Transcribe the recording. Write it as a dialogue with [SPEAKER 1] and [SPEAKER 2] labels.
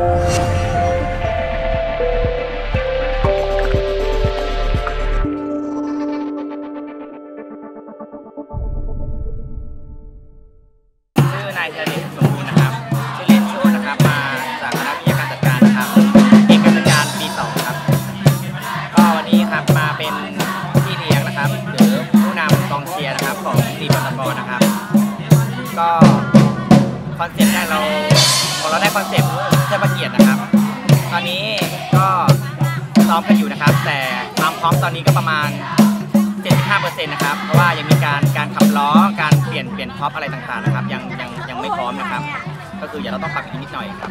[SPEAKER 1] กคณะวิทยาการจัดการนะครับเอกการจัดการปีสองครับก็วันนี้ครับมาเป็นพี่เลี้ยงนะครับหรือผู้นำกองเชียร์นะครับของทีมปตทนะครับก็คอนเซ็ปต์แรกเราของเรา คอนเซปต์เทิดพระเกียรตินะครับ ตอนนี้ก็ซ้อมกันอยู่นะครับ แต่ความพร้อมตอนนี้ก็ประมาณ 75%นะครับ เพราะว่ายังมีการการขับล้อการเปลี่ยนเปลี่ยนท็อปอะไรต่างๆนะครับ ยังยังยังไม่พร้อมนะครับ ก็คืออย่าเราต้องปรับอีกนิดหน่อยครับ